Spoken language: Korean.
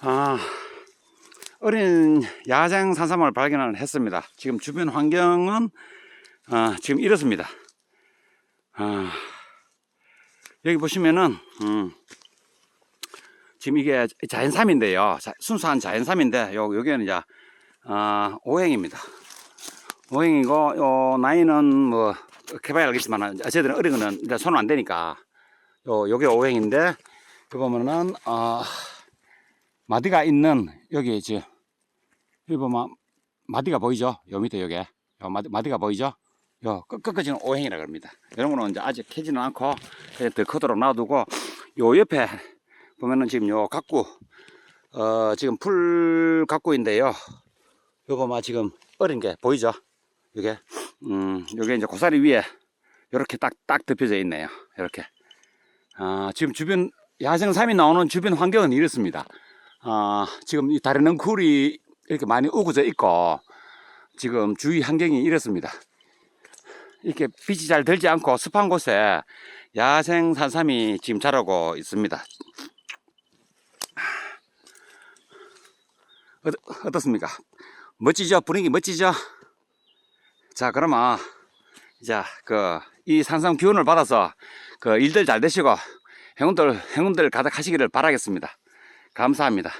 아, 어린 야생 산삼을 발견을 했습니다. 지금 주변 환경은 아, 지금 이렇습니다. 아, 여기 보시면은 음, 지금 이게 자연삼인데요. 자- 순수한 자연삼인데 요 여기는 이제 아, 오행입니다. 오행이고 요 나이는 뭐 개봐야 알겠지만 어쨌든 어린 거는 이제 안 되니까 요 요게 오행인데 그 보면은 어, 마디가 있는 여기 지금 여기 보면 마디가 보이죠? 요 밑에 요게 요 마디, 마디가 보이죠? 요 끝, 끝까지는 오행이라 그럽니다. 이런 거는 이제 아직 캐지는 않고 그냥 더 크도록 놔두고 요 옆에 보면은 지금 요 각구 어 지금 풀 각구인데요. 요 보면 지금 어린 게 보이죠? 요게 음 요게 이제 고사리 위에 이렇게 딱딱 덮여져 있네요. 이렇게 아 지금 주변 야생삼이 나오는 주변 환경은 이렇습니다. 아, 지금 이 다른 넝쿨이 이렇게 많이 우거져 있고, 지금 주위 환경이 이렇습니다. 이렇게 빛이 잘 들지 않고 습한 곳에 야생 산삼이 지금 자라고 있습니다. 어떠, 어떻 습니까? 멋지죠? 분위기 멋지죠? 자, 그러면, 자, 그, 이 산삼 기운을 받아서 그 일들 잘 되시고 행운들, 행운들 가득하시기를 바라겠습니다. 감사합니다.